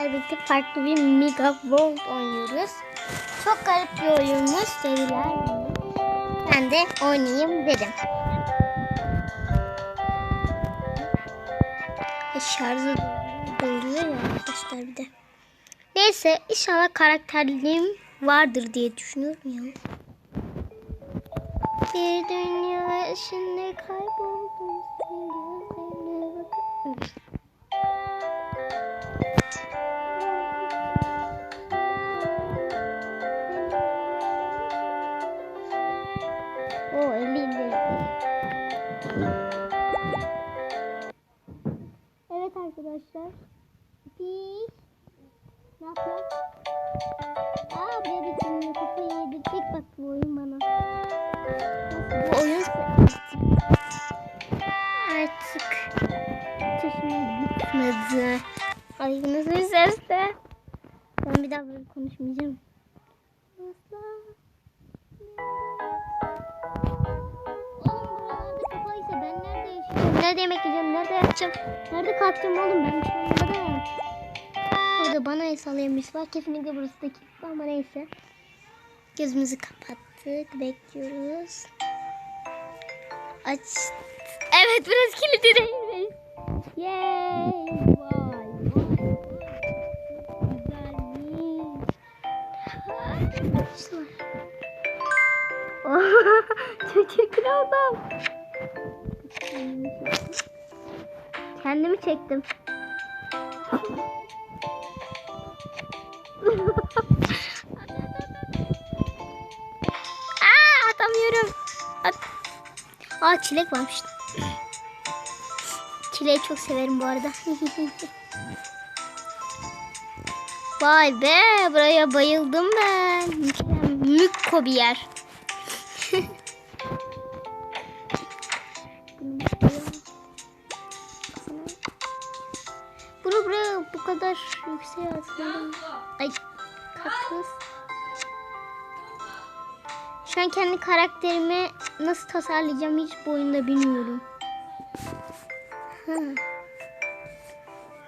Birlikte farklı bir Mega World oynuyoruz. Çok garip bir oyunmuş. Seviler. Ben de oynayayım dedim. E, şarjı duyuluyor ya arkadaşlar bir de. Neyse inşallah karakterliğim vardır diye düşünüyorum ya. Bir dünya içinde kayboldum. Gitmedi. Ay nasıl bir ses de. Ben bir daha böyle konuşmayacağım. Nerede yemek yiyeceğim? Nerede yatacağım? Nerede kalkacağım oğlum? Ben şu anda da. Burada bana el sallayan var. Kesinlikle burası da kilitli ama neyse. Gözümüzü kapattık. Bekliyoruz. Aç. Evet burası kilitli değil. Yay! Arkadaşlar. Yakın oldum. Kendimi çektim. Aa atamıyorum. At. Aa çilek varmış. Çileği çok severim bu arada. Vay be buraya bayıldım ben. Mükko bir yer. Bunu buraya bu kadar yükseğe atmadım. Ay kaktüs. Şu an kendi karakterimi nasıl tasarlayacağım hiç bu oyunda bilmiyorum.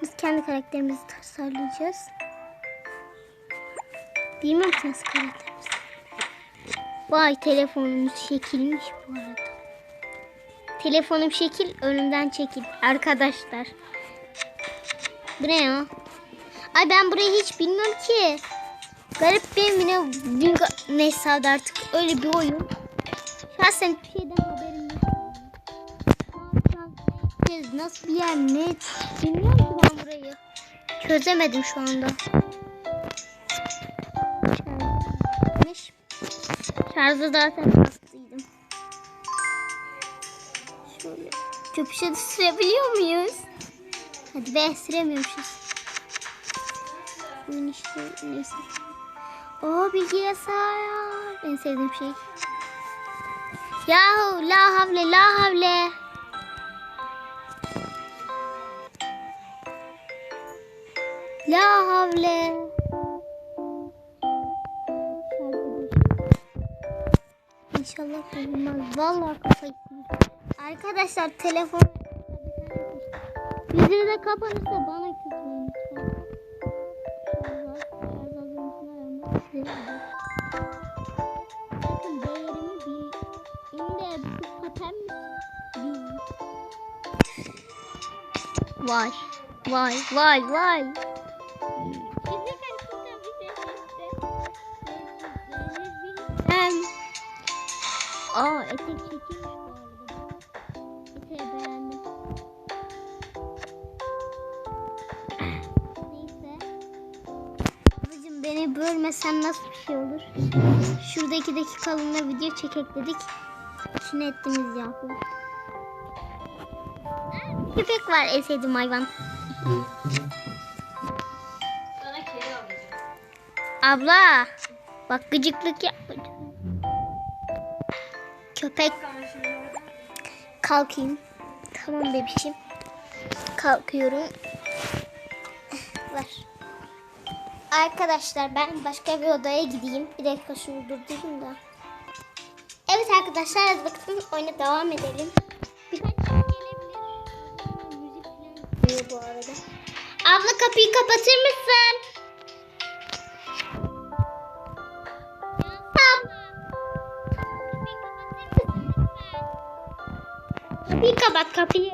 Biz kendi karakterimizi tasarlayacağız. Bilmiyorum ki nasıl karakterimiz. Vay telefonumuz şekilmiş bu arada. Telefonum şekil önümden çekil arkadaşlar. Bu ne ya? Ay ben burayı hiç bilmiyorum ki. Garip bir mine bingo neyse artık öyle bir oyun. Şahsen bir şeyden haberim yok. Ne ne Nasıl bir yer ne bilmiyorum ki ben burayı. Çözemedim şu anda. Şarjı zaten bastıydım. Şöyle köpüşe de sürebiliyor muyuz? Hadi be süremiyormuşuz. Bugün işte neyse. Oo bilgisayar. En sevdiğim şey. Yahu la havle la havle. La havle. İnşallah bulunmaz. Vallahi kafayı. Arkadaşlar telefon Yüzünü de kapanırsa bana küsmeyin lütfen. Bakın değerimi bil. İnde bu paten bil. Vay. Vay vay vay. Aa etek arada. Eteği beğendim. Neyse. Babacım beni bölmesen nasıl bir şey olur? Şurada iki dakikalığına video çekek dedik. Şunu ettiniz. Aa, Köpek var en sevdiğim hayvan. Sana kedi alacağım. Abla. Bak gıcıklık yapma. Köpek kalkayım. Tamam bebişim. Kalkıyorum. Ver. Arkadaşlar ben başka bir odaya gideyim. Bir dakika şunu durdurayım da. Evet arkadaşlar hadi bakalım oyuna devam edelim. Birkaç bu arada. Abla kapıyı kapatır mısın? Kapat kapıyı.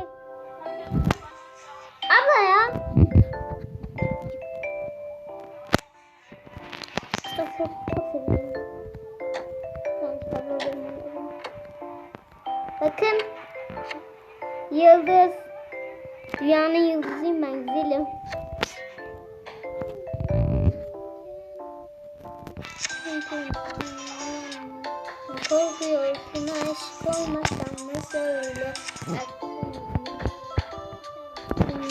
Abla ya. Bakın. Yıldız. Dünyanın yıldızıyım ben güzelim. Korkuyorsun aşk olmasan mı söyle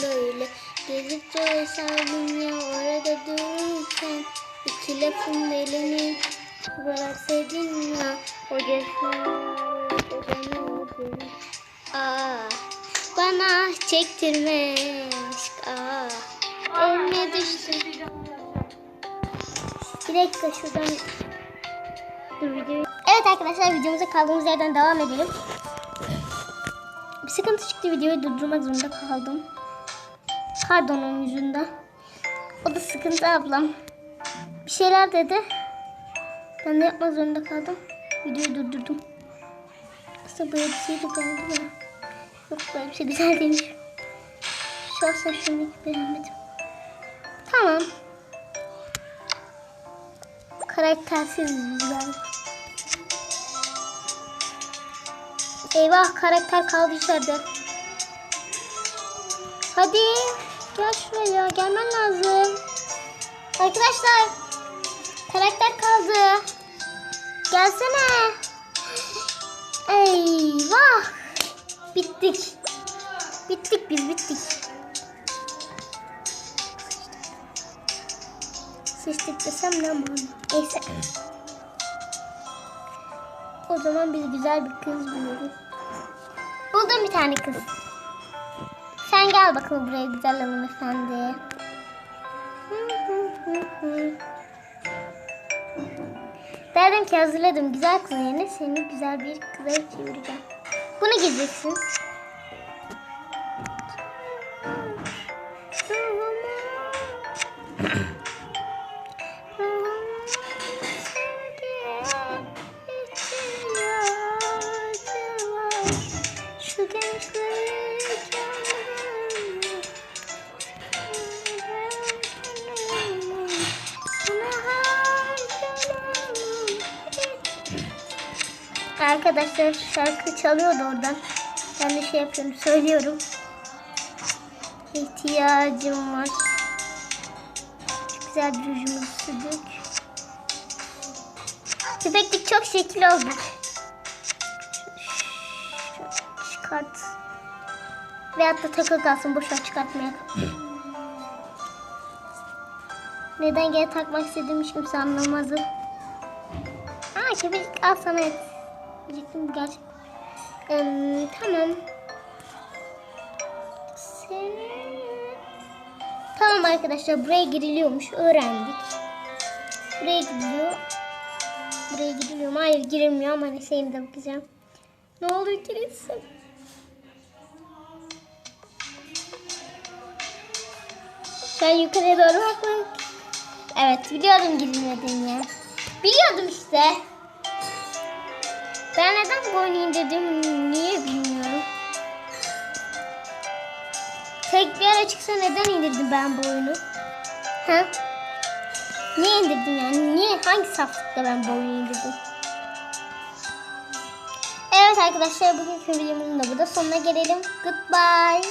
Böyle gezip dolaşan dünya orada dururken iki lafın belini bıraksaydın ya o cesaret Aa, bana çektirme aşk aa. Elime düştü. Bir dakika şuradan Dur videoyu. Evet arkadaşlar videomuza kaldığımız yerden devam edelim. Sıkıntı çıktı videoyu durdurmak zorunda kaldım. Pardon onun yüzünden. O da sıkıntı ablam. Bir şeyler dedi. Ben de yapmak zorunda kaldım. Videoyu durdurdum. Aslında böyle bir şey de geldi ya. Yok böyle bir şey güzel değilmiş. Şahsen şunu hiç beğenmedim. Tamam. Karaktersiz güzel. Eyvah karakter kaldı içeride. Hadi gel şuraya gelmen lazım. Arkadaşlar karakter kaldı. Gelsene. Eyvah. Bittik. Bittik biz bittik. Sıçtık desem ne mana. Neyse. O zaman biz güzel bir kız buluyoruz. Buldum bir tane kız. Sen gel bakalım buraya güzel hanımefendi. Derdim ki hazırladım güzel kız yerine seni güzel bir kıza çevireceğim. Bunu giyeceksin. Arkadaşlar şarkı çalıyordu oradan. Ben de şey yapıyorum, söylüyorum. İhtiyacım var. Güzel bir rujumuzu sürdük. Köpeklik çok şekil oldu. Çıkart. Veyahut da takı kalsın. Boş ver çıkartmaya. Neden geri takmak istediğimi kimse anlamadı. Ha köpeklik al sana. Diyecektim gerçek. Em, tamam. Seni... Tamam arkadaşlar buraya giriliyormuş. Öğrendik. Buraya gidiliyor. Buraya gidiliyor mu? Hayır girilmiyor ama neyse yine de bakacağım. Ne olur girilsin. Şu an yukarıya doğru bak bak. Evet biliyordum girilmediğini. Biliyordum işte. Ben neden bu oyunu indirdim niye bilmiyorum. Tek bir ara çıksa neden indirdim ben bu oyunu? Ha? Niye indirdim yani? Niye? Hangi saflıkta ben bu oyunu indirdim? Evet arkadaşlar bugünkü videomuzun da burada sonuna gelelim. Goodbye.